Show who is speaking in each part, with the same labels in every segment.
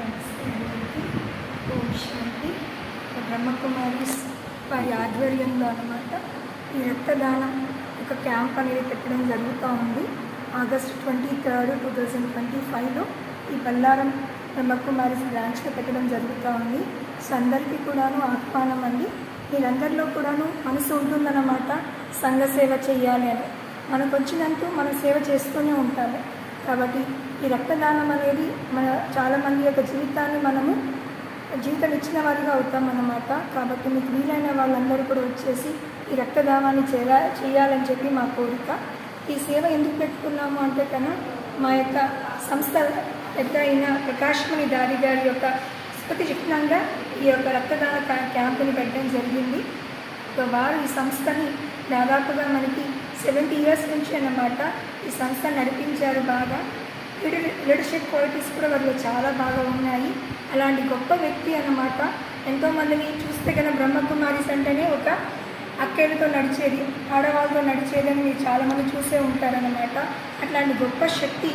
Speaker 1: నమస్తే అందరికీ. బ్రహ్మకుమారి వారి ఆధ్వర్యంలో అనమాట ఈ రక్తదానం ఒక క్యాంప్ అనేది పెట్టడం జరుగుతూ ఉంది. August twenty third two thousand twenty ఫైవ్లో ఈ బల్లారం బ్రహ్మకుమారిస్ బ్రాంచ్లో పెట్టడం జరుగుతూ ఉంది. సో అందరికీ కూడాను ఆహ్వానం అండి. మీరందరిలో కూడాను మనసు ఉంటుందన్నమాట సంఘ సేవ చేయాలి అని. మనకు వచ్చినందుకు మనం సేవ చేస్తూనే ఉంటాము. కాబట్టి ఈ రక్తదానం అనేది మన చాలామంది యొక్క జీవితాన్ని మనము జీవితం ఇచ్చిన వారిగా అవుతామన్నమాట కాబట్టి మీకు వీలైన వాళ్ళందరూ కూడా వచ్చేసి ఈ రక్తదానాన్ని చేరా చేయాలని చెప్పి మా కోరిక. ఈ సేవ ఎందుకు పెట్టుకున్నాము అంటే కన్నా మా యొక్క సంస్థ పెద్ద అయిన ప్రకాశ్మణి దారి గారి యొక్క స్మృతి చిహ్నంగా ఈ యొక్క రక్తదాన క్యా- క్యాంపుని పెట్టడం జరిగింది. వారు ఈ సంస్థని దాదాపుగా మనకి సెవెంటీ ఇయర్స్ నుంచి అన్నమాట ఈ సంస్థ నడిపించారు బాగా. లీడర్షిప్ క్వాలిటీస్ కూడా వారిలో చాలా బాగా ఉన్నాయి. అలాంటి గొప్ప వ్యక్తి అన్నమాట. ఎంతోమందిని చూస్తే కనుక బ్రహ్మకుమారిస్ అంటేనే ఒక అక్కేలతో నడిచేది ఆడవాళ్ళతో నడిచేది అని మీరు చాలామంది చూసే ఉంటారన్నమాట. అట్లాంటి గొప్ప శక్తి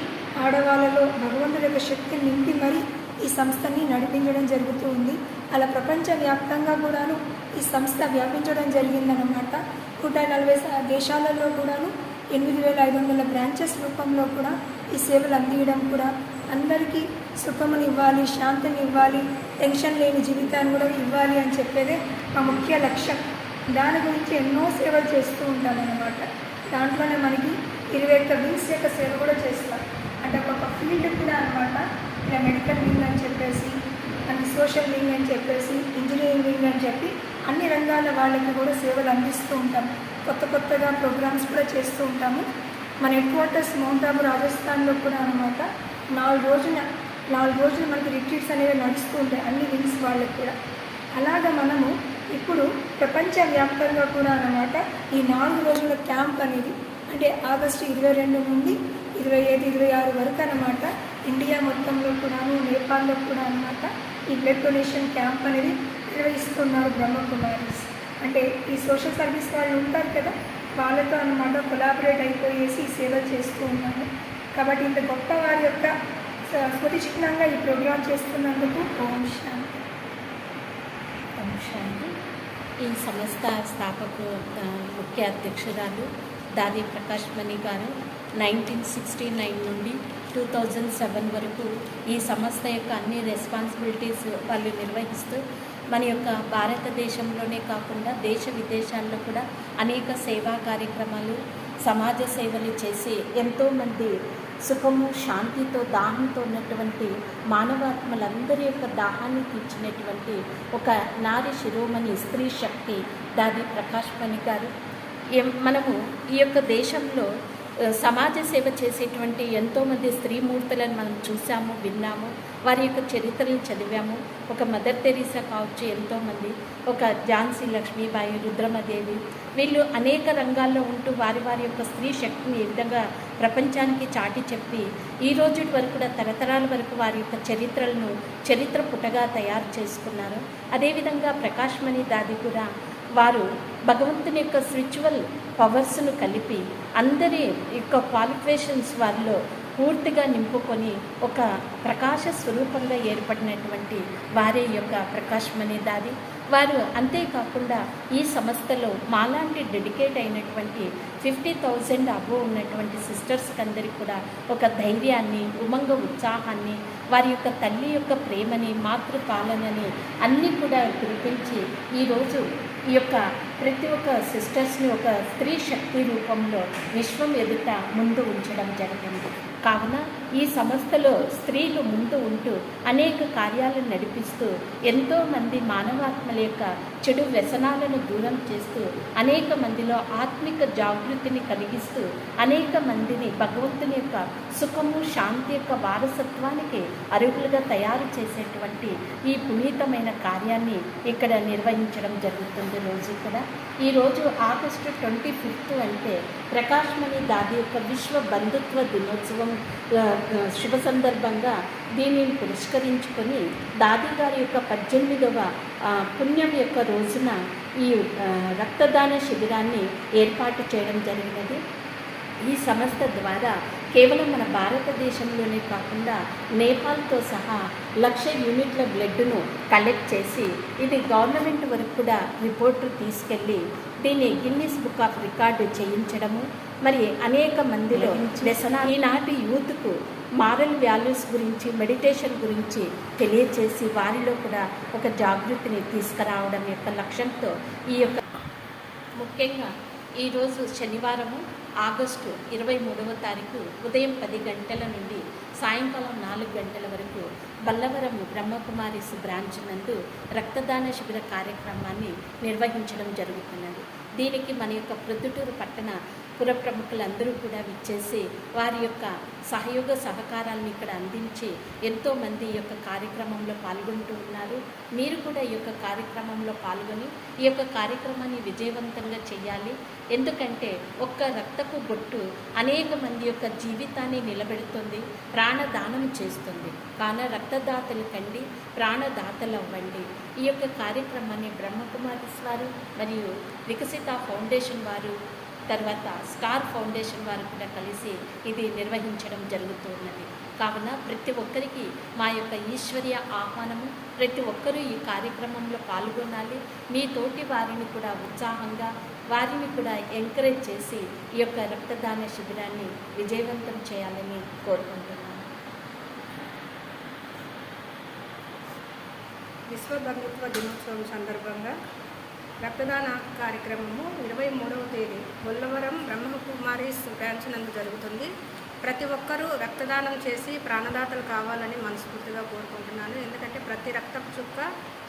Speaker 1: ఆడవాళ్ళలో భగవంతుడి యొక్క శక్తిని నింపి మరీ ఈ సంస్థని నడిపించడం జరుగుతూ ఉంది. అలా ప్రపంచవ్యాప్తంగా కూడాను ఈ సంస్థ వ్యాపించడం జరిగిందన్నమాట. నూట నలభై దేశాలలో కూడాను ఎనిమిది వేల ఐదు వందల బ్రాంచెస్ రూపంలో కూడా ఈ సేవలు అందియడం కూడా అందరికీ సుఖముని ఇవ్వాలి శాంతిని ఇవ్వాలి టెన్షన్ లేని జీవితాన్ని కూడా ఇవ్వాలి అని చెప్పేదే మా ముఖ్య లక్ష్యం. దాని గురించి ఎన్నో సేవలు చేస్తూ ఉంటామన్నమాట. దాంట్లోనే మనకి ఇరవై ఒక్క వింగ్స్ యొక్క సేవ కూడా చేస్తాం. అంటే ఒక ఫీల్డ్ కూడా అనమాట ఇలా మెడికల్ వింగ్ అని చెప్పేసి మనకి సోషల్ వింగ్ అని చెప్పేసి ఇంజనీరింగ్ వింగ్ అని చెప్పి అన్ని రంగాల వాళ్ళకి కూడా సేవలు అందిస్తూ ఉంటాం. కొత్త కొత్తగా ప్రోగ్రామ్స్ కూడా చేస్తూ ఉంటాము. మన హెడ్ క్వార్టర్స్ మౌంట్ ఆబు రాజస్థాన్లో కూడా అనమాట నాలుగు రోజుల నాలుగు రోజులు మనకి రిట్రీట్స్ అనేవి నడుస్తూ ఉంటాయి అన్ని వింగ్స్ వాళ్ళకి కూడా. అలాగ మనము ఇప్పుడు ప్రపంచవ్యాప్తంగా కూడా అనమాట ఈ నాలుగు రోజుల క్యాంప్ అనేది అంటే ఆగస్టు ఇరవై రెండు నుండి ఇరవై ఐదు ఇరవై ఆరు వరకు అనమాట ఇండియా మొత్తంలో కూడాను నేపాల్లో కూడా అనమాట ఈ బ్లడ్ డొనేషన్ క్యాంప్ అనేది నిర్వహిస్తున్నారు బ్రహ్మకుమారీస్ అంటే ఈ సోషల్ సర్వీస్ వాళ్ళు ఉంటారు కదా వాళ్ళతో అనమాట కొలాబరేట్ అయిపోయేసి ఈ సేవ చేస్తూ ఉన్నాము కాబట్టి ఇంత గొప్ప వారి యొక్క స్మృతి చిహ్నంగా ఈ ప్రోగ్రాం చేస్తున్నందుకు ఓం శాంతి.
Speaker 2: అంశాన్ని ఈ సంస్థ స్థాపకు ముఖ్య అధ్యక్షురాలు Dadi Prakash Mani garu nineteen sixty nine నుండి టూ థౌజండ్ సెవెన్ వరకు ఈ సంస్థ యొక్క అన్ని రెస్పాన్సిబిలిటీస్ వాళ్ళు నిర్వహిస్తూ మన యొక్క భారతదేశంలోనే కాకుండా దేశ విదేశాల్లో కూడా అనేక సేవా కార్యక్రమాలు సమాజ సేవలు చేసి ఎంతోమంది సుఖము శాంతితో దాహంతో ఉన్నటువంటి మానవాత్మలందరి యొక్క దాహాన్ని తీర్చినటువంటి ఒక నారి శిరోమణి స్త్రీ శక్తి దాది ప్రకాష్ మణి గారు. మనము ఈ యొక్క దేశంలో సమాజ సేవ చేసేటువంటి ఎంతోమంది స్త్రీమూర్తులను మనం చూసాము విన్నాము. వారి యొక్క చరిత్రలు చదివాము. ఒక మదర్ తెరీసా కావచ్చు ఎంతోమంది. ఒక ఝాన్సీ లక్ష్మీబాయి రుద్రమదేవి. వీళ్ళు అనేక రంగాల్లో ఉంటూ వారి వారి యొక్క స్త్రీ శక్తిని ఏ విధంగా ప్రపంచానికి చాటి చెప్పి ఈ రోజు వరకు కూడా తరతరాల వరకు వారి యొక్క చరిత్రలను చరిత్ర పుటగా తయారు చేసుకున్నారు. అదేవిధంగా ప్రకాశ్మణి దాది కూడా వారు భగవంతుని యొక్క స్పిరిచువల్ పవర్స్ను కలిపి అందరి యొక్క క్వాలిఫికేషన్స్ వారిలో పూర్తిగా నింపుకొని ఒక ప్రకాశ స్వరూపంగా ఏర్పడినటువంటి వారి యొక్క ప్రకాశం మణి దాది. వారు అంతేకాకుండా ఈ సంస్థలో మాలాంటి డెడికేట్ అయినటువంటి ఫిఫ్టీ థౌజండ్ అబో ఉన్నటువంటి సిస్టర్స్కి అందరికి కూడా ఒక ధైర్యాన్ని ఉమంగ ఉత్సాహాన్ని వారి యొక్క తల్లి యొక్క ప్రేమని మాతృపాలనని అన్నీ కూడా కురిపించి ఈరోజు ఈ యొక్క ప్రతి ఒక్క సిస్టర్స్ని ఒక స్త్రీ శక్తి రూపంలో విశ్వం ఎదుట ముందు ఉంచడం జరిగింది. కావున ఈ సంస్థలో స్త్రీలు ముందు ఉంటూ అనేక కార్యాలను నడిపిస్తూ ఎంతోమంది మానవాత్మల యొక్క చెడు వ్యసనాలను దూరం చేస్తూ అనేక మందిలో ఆత్మిక జాగృతిని కలిగిస్తూ అనేక మందిని భగవంతుని యొక్క సుఖము శాంతి యొక్క వారసత్వానికి అర్హులుగా తయారు చేసేటువంటి ఈ పునీతమైన కార్యాన్ని ఇక్కడ నిర్వహించడం జరుగుతుంది రోజు కూడా. ఈరోజు ఆగస్టు ట్వంటీ ఫిఫ్త్ అంటే ప్రకాశ్మణి దాది యొక్క విశ్వ బంధుత్వ దినోత్సవం శుభ సందర్భంగా దీనిని పురస్కరించుకొని దాది గారి యొక్క పద్దెనిమిదవ పుణ్యం యొక్క రోజున ఈ రక్తదాన శిబిరాన్ని ఏర్పాటు చేయడం జరిగినది. ఈ సంస్థ ద్వారా కేవలం మన భారతదేశంలోనే కాకుండా నేపాల్తో సహా లక్ష యూనిట్ల బ్లడ్ను కలెక్ట్ చేసి ఇది గవర్నమెంట్ వరకు కూడా రిపోర్టు తీసుకెళ్ళి దీన్ని గిన్నిస్ బుక్ ఆఫ్ రికార్డు చేయించడము. మరి అనేక మందిలో వ్యసన ఈనాటి యూత్కు మారల్ వాల్యూస్ గురించి మెడిటేషన్ గురించి తెలియచేసి వారిలో కూడా ఒక జాగృతిని తీసుకురావడం యొక్క లక్ష్యంతో ఈ యొక్క ముఖ్యంగా ఈరోజు శనివారము ఆగస్టు ఇరవై మూడవ తారీఖు ఉదయం పది గంటల నుండి సాయంకాలం నాలుగు గంటల వరకు బల్లవరం బ్రహ్మకుమారిస్ బ్రాంచ్ నందు రక్తదాన శిబిర కార్యక్రమాన్ని నిర్వహించడం జరుగుతున్నది. దీనికి మన యొక్క ప్రొద్దుటూరు పట్టణ పుర ప్రముఖులందరూ కూడా విచ్చేసి వారి యొక్క సహయోగ సహకారాలను ఇక్కడ అందించి ఎంతోమంది ఈ యొక్క కార్యక్రమంలో పాల్గొంటూ ఉన్నారు. మీరు కూడా ఈ యొక్క కార్యక్రమంలో పాల్గొని ఈ యొక్క కార్యక్రమాన్ని విజయవంతంగా చేయాలి ఎందుకంటే ఒక్క రక్తపు బొట్టు అనేక మంది యొక్క జీవితాన్ని నిలబెడుతుంది ప్రాణదానం చేస్తుంది. కాన రక్తదాతలు కండి ప్రాణదాతలు అవ్వండి. ఈ యొక్క కార్యక్రమాన్ని బ్రహ్మకుమారి వారు మరియు వికసిత ఫౌండేషన్ వారు తర్వాత స్టార్ ఫౌండేషన్ వారు కూడా కలిసి ఇది నిర్వహించడం జరుగుతున్నది. కావున ప్రతి ఒక్కరికి మా యొక్క ఈశ్వర్య ఆహ్వానము ప్రతి ఒక్కరూ ఈ కార్యక్రమంలో పాల్గొనాలి. మీ తోటి వారిని కూడా ఉత్సాహంగా వారిని కూడా ఎంకరేజ్ చేసి ఈ యొక్క రక్తదాన శిబిరాన్ని విజయవంతం చేయాలని కోరుకుంటున్నాను.
Speaker 3: విశ్వ బంధుత్వ దినోత్సవం సందర్భంగా రక్తదాన కార్యక్రమము ఇరవై మూడవ తేదీ బొల్లవరం బ్రహ్మకుమారీస్ బ్రాంచ్ నందు జరుగుతుంది. ప్రతి ఒక్కరూ రక్తదానం చేసి ప్రాణదాతలు కావాలని మనస్ఫూర్తిగా కోరుకుంటున్నాను. ఎందుకంటే ప్రతి రక్త చుక్క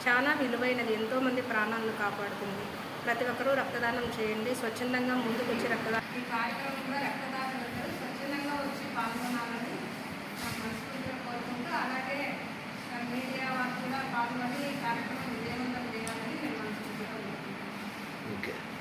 Speaker 3: చాలా విలువైనది. ఎంతోమంది ప్రాణాలను కాపాడుతుంది. ప్రతి ఒక్కరూ రక్తదానం చేయండి. స్వచ్ఛందంగా ముందుకు వచ్చి రక్తదానం ఈ కార్యక్రమంలో రక్తదానం స్వచ్ఛందంగా వచ్చి పాల్గొనాలని మనస్ఫూర్తిగా కోరుకుంటూ అలాగే మీడియా వారు కూడా పాల్గొని కార్యక్రమం Okay.